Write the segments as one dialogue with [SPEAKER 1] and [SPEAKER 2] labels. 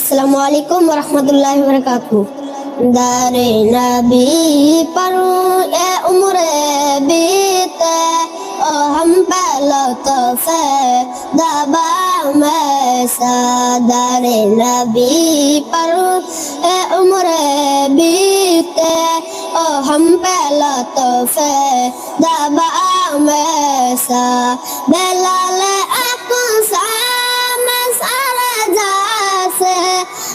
[SPEAKER 1] আসসালামু আলাইকুম রহমতুল্লাহ বরকাতু দারে নবী পর এ উমরে বিতে, ও হম পেল তো সে দবা মেসা। দারে নবী পর এ উমরে বিতে, ও হাম পেল তো সে দবা মেসা। বেলালে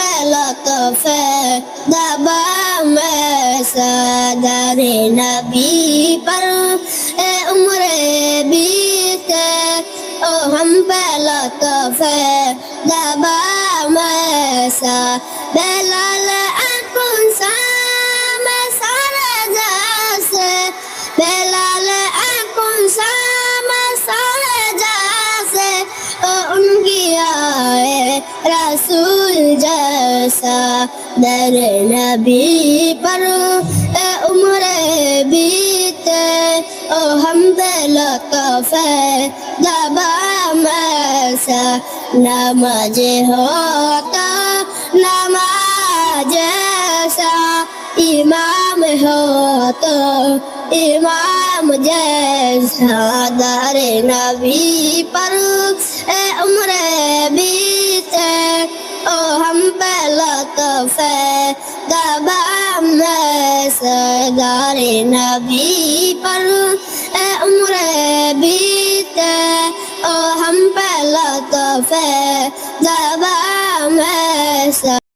[SPEAKER 1] میں لطف دبا میں صدر نبی پر اے عمر بیتے او ہم پہ لطف دبا میں صدر Belal akun sa रसूल जैसा दर नबी पर ए उम्र बीते ओ हम लतफे दबा मसा नमाज होता नमाज सा इमाम امام جیسا دار نبی پر اے عمر بیتے او ہم پہ لطف ہے دبا میں سردار نبی پر اے عمر بیتے او ہم پہ لطف ہے دبا میں